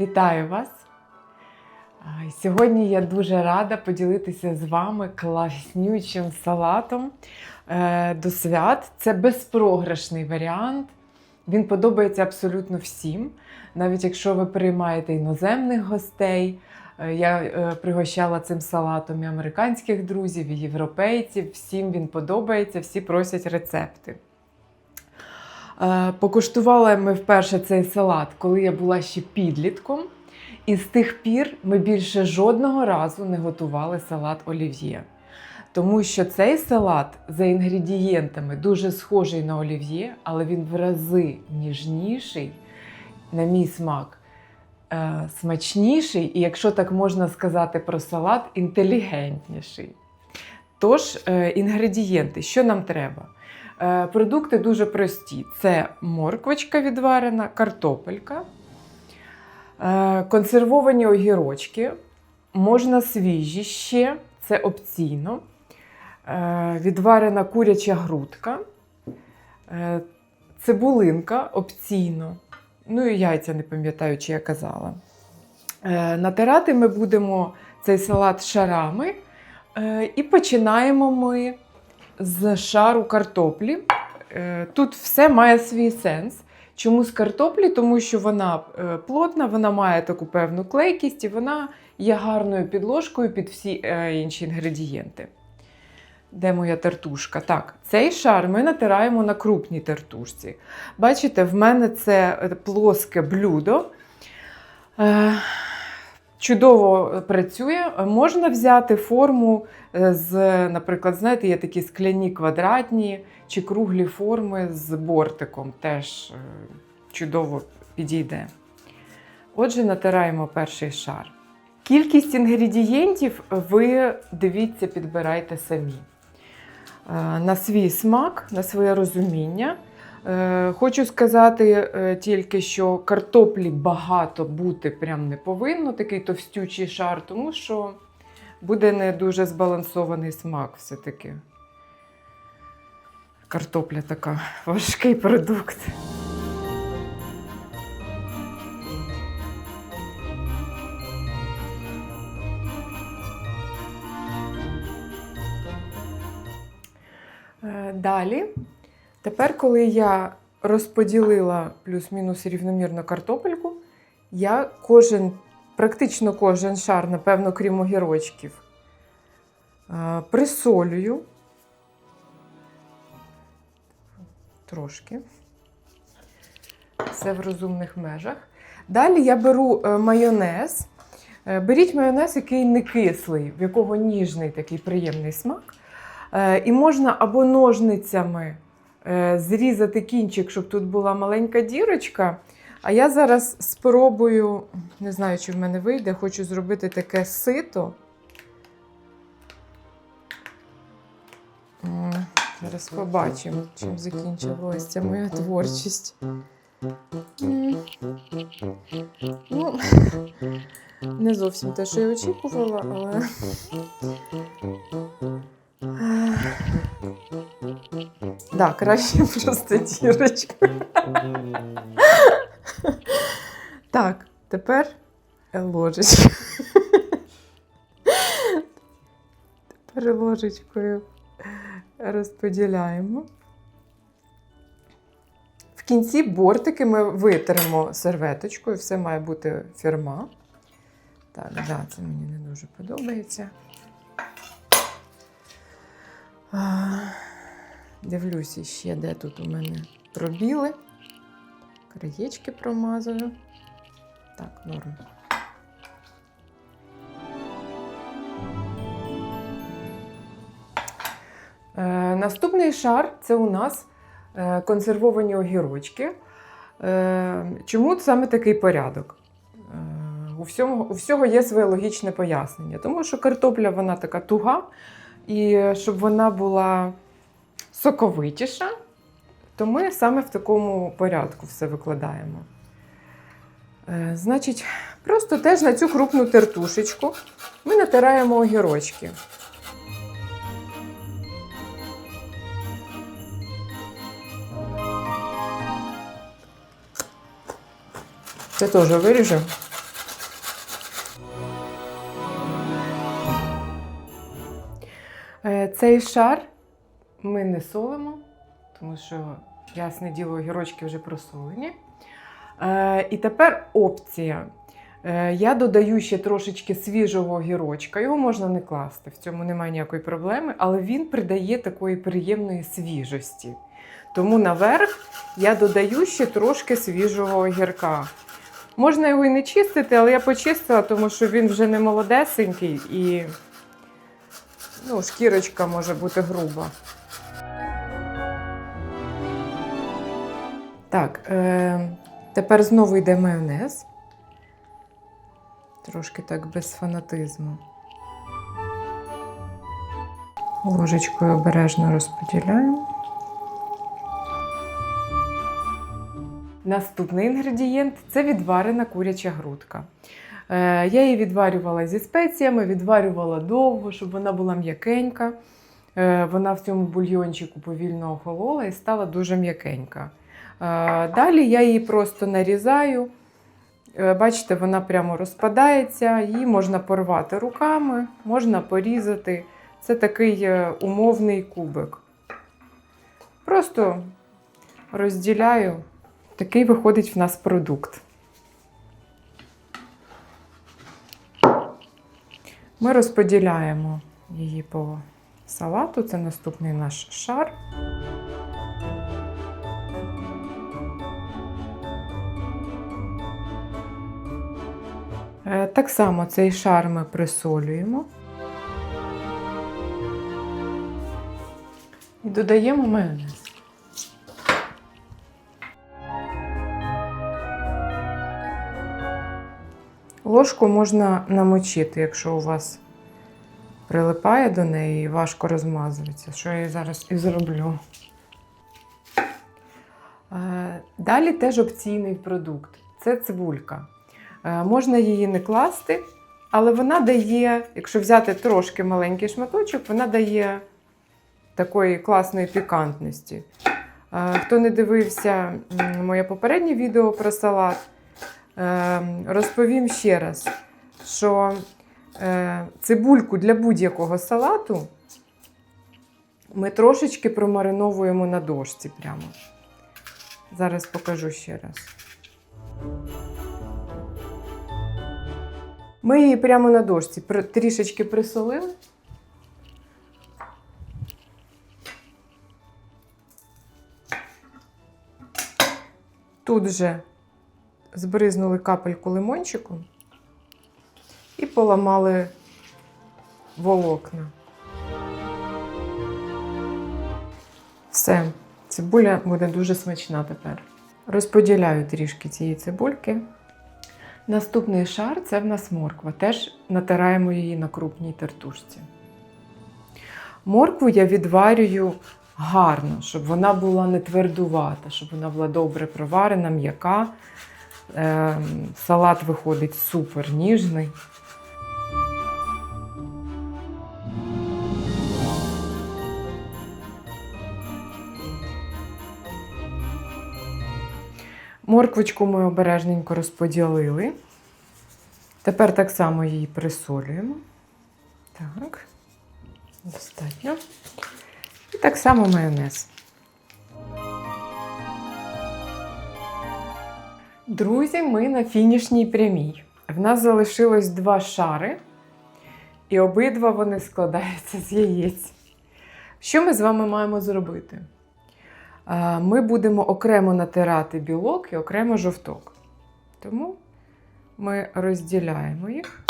Вітаю вас! Сьогодні я дуже рада поділитися з вами класнючим салатом е, до свят. Це безпрограшний варіант. Він подобається абсолютно всім. Навіть якщо ви приймаєте іноземних гостей. Е, Я е, пригощала цим салатом і американських друзів, і європейців. Всім він подобається, всі просять рецепти. Е, Покуштували ми вперше цей салат, коли я була ще підлітком. І з тих пір ми більше жодного разу не готували салат олів'є. Тому що цей салат за інгредієнтами дуже схожий на олів'є, але він в рази ніжніший, на мій смак, е, смачніший, і, якщо так можна сказати про салат, інтелігентніший. Тож, е, інгредієнти, що нам треба? Е, Продукти дуже прості: це морквочка відварена, картопелька, е, консервовані огірочки, можна свіжі ще, це опційно, е, відварена куряча грудка, цибулинка опційно. Ну і яйця не пам'ятаю, чи я казала. Натирати ми будемо цей салат шарами. І починаємо ми з шару картоплі. Е, Тут все має свій сенс. Чому з картоплі? Тому що вона е, плотна, вона має таку певну клейкість і вона є гарною підложкою під всі е, інші інгредієнти. Де моя тертушка? Так, цей шар ми натираємо на крупній тертушці. Бачите, в мене це плоске блюдо. Е, Чудово працює. Можна взяти форму е, з, наприклад, знаєте, є такі скляні квадратні чи круглі форми з бортиком. Теж е, чудово підійде. Отже, натираємо перший шар. Кількість інгредієнтів ви дивіться, підбирайте самі. Е, На свій смак, на своє розуміння. Е, Хочу сказати е, тільки, що картоплі багато бути прям не повинно, такий товстючий шар, тому що буде не дуже збалансований смак все-таки. Картопля така важкий продукт. Е, Далі Тепер, коли я розподілила плюс-мінус рівномірно картопельку, я кожен, практично кожен шар, напевно, крім огірочків, е, присолюю трошки. Все в розумних межах. Далі я беру е, майонез. Е, Беріть майонез, який не кислий, в якого ніжний такий приємний смак. І можна або ножницями зрізати кінчик, щоб тут була маленька дірочка. А я зараз спробую, не знаю, чи в мене вийде, хочу зробити таке сито. Зараз побачимо, чим закінчилася ця моя творчість. Ну, не зовсім те, що я очікувала, але. Так, краще просто дірочку. Так, тепер ложечка. Тепер ложечкою розподіляємо. В кінці бортики ми витримо серветочкою, все має бути фірма. Так, да, це мені не дуже подобається. А, Дивлюся ще, де тут у мене пробіли. Краєчки промазую. Так, норм. Е, наступний шар це у нас е, консервовані огірочки. Е, чому саме такий порядок? У, всьому, у всього є своє логічне пояснення. Тому що картопля вона така туга, і щоб вона була соковитіша, то ми саме в такому порядку все викладаємо. Е, Значить, просто теж на цю крупну тертушечку ми натираємо огірочки. Це теж виріжемо. Цей шар ми не солимо, тому що, ясне діло, огірочки вже просолені. Е, і тепер опція. Е, я додаю ще трошечки свіжого огірочка. Його можна не класти, в цьому немає ніякої проблеми, але він придає такої приємної свіжості. Тому наверх я додаю ще трошки свіжого огірка. Можна його і не чистити, але я почистила, тому що він вже не молодесенький і ну, шкірочка може бути груба. Так, е, тепер знову йде майонез. Трошки так без фанатизму. Ложечкою обережно розподіляємо. Наступний інгредієнт це відварена куряча грудка. Е, я її відварювала зі спеціями, відварювала довго, щоб вона була м'якенька. Е, вона в цьому бульйончику повільно охолола і стала дуже м'якенька. Е, далі я її просто нарізаю. Бачите, вона прямо розпадається, її можна порвати руками, можна порізати. Це такий умовний кубик. Просто розділяю. Такий виходить в нас продукт. Ми розподіляємо її по салату. Це наступний наш шар. Е, Так само цей шар ми присолюємо. І додаємо майонез. Ложку можна намочити, якщо у вас прилипає до неї і важко розмазується, що я зараз і зроблю. Е, Далі теж опційний продукт це цибулька. Е, Можна її не класти, але вона дає, якщо взяти трошки маленький шматочок, вона дає такої класної пікантності. Е, Хто не дивився моє попереднє відео про салат, розповім ще раз, що е, цибульку для будь-якого салату ми трошечки промариновуємо на дошці прямо. Зараз покажу ще раз. Ми її прямо на дошці трішечки присолили. Тут же збризнули капельку лимончику і поламали волокна. Все, цибуля буде дуже смачна тепер. Розподіляю трішки цієї цибульки. Наступний шар це в нас морква. Теж натираємо її на крупній тертушці. Моркву я відварюю гарно, щоб вона була не твердувата, щоб вона була добре проварена, м'яка. Ем, салат виходить супер ніжний. Морквочку ми обережненько розподілили. Тепер так само її присолюємо. Так, достатньо. І так само майонез. Друзі, ми на фінішній прямій. В нас залишилось два шари, і обидва вони складаються з яєць. Що ми з вами маємо зробити? Ми будемо окремо натирати білок і окремо жовток. Тому ми розділяємо їх.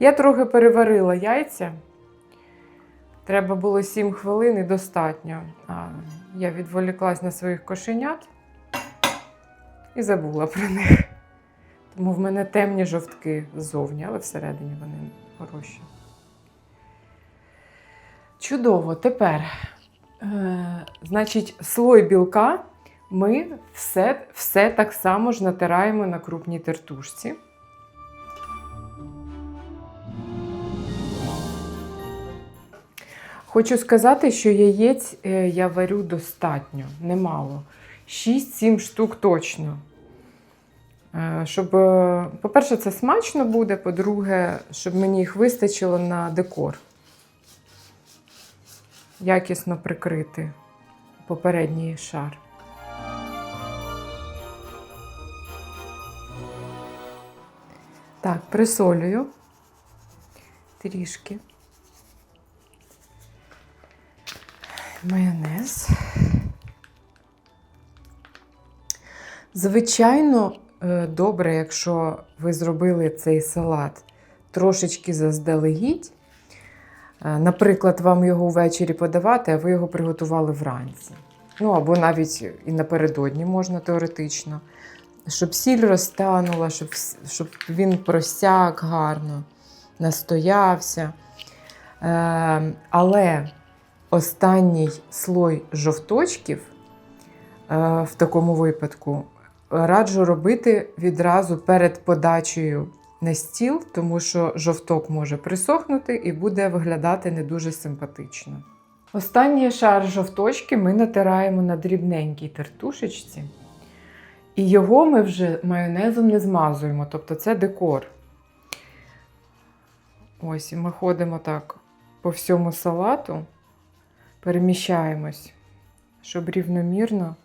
Я трохи переварила яйця. Треба було 7 хвилин і достатньо. А, я відволіклась на своїх кошенят і забула про них. Тому в мене темні жовтки ззовні, але всередині вони хороші. Чудово. Тепер, е, значить, слой білка ми все, все так само ж натираємо на крупній тертушці. Хочу сказати, що яєць е, я варю достатньо, немало. 6-7 штук точно. Е, Щоб, е, по-перше, це смачно буде, по-друге, щоб мені їх вистачило на декор. Якісно прикрити попередній шар. Так, присолюю трішки. Майонез. Звичайно, е, добре, якщо ви зробили цей салат трошечки заздалегідь. Е, Наприклад, вам його ввечері подавати, а ви його приготували вранці. Ну або навіть і напередодні можна теоретично. Щоб сіль розтанула, щоб, щоб він просяк гарно, настоявся. Е, але останній слой жовточків е, в такому випадку раджу робити відразу перед подачею на стіл, тому що жовток може присохнути і буде виглядати не дуже симпатично. Останній шар жовточки ми натираємо на дрібненькій тертушечці. І його ми вже майонезом не змазуємо, тобто це декор. Ось, і ми ходимо так по всьому салату, переміщаємось, щоб рівномірно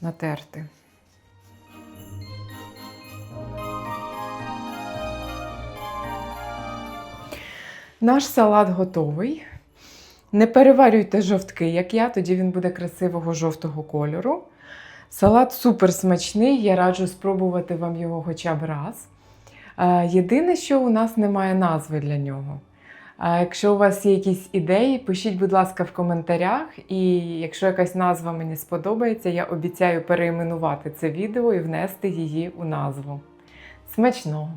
натерти. Наш салат готовий. Не переварюйте жовтки, як я, тоді він буде красивого жовтого кольору. Салат супер смачний, я раджу спробувати вам його хоча б раз. Е, Єдине, що у нас немає назви для нього. А Якщо у вас є якісь ідеї, пишіть, будь ласка, в коментарях. І якщо якась назва мені сподобається, я обіцяю переіменувати це відео і внести її у назву. Смачного!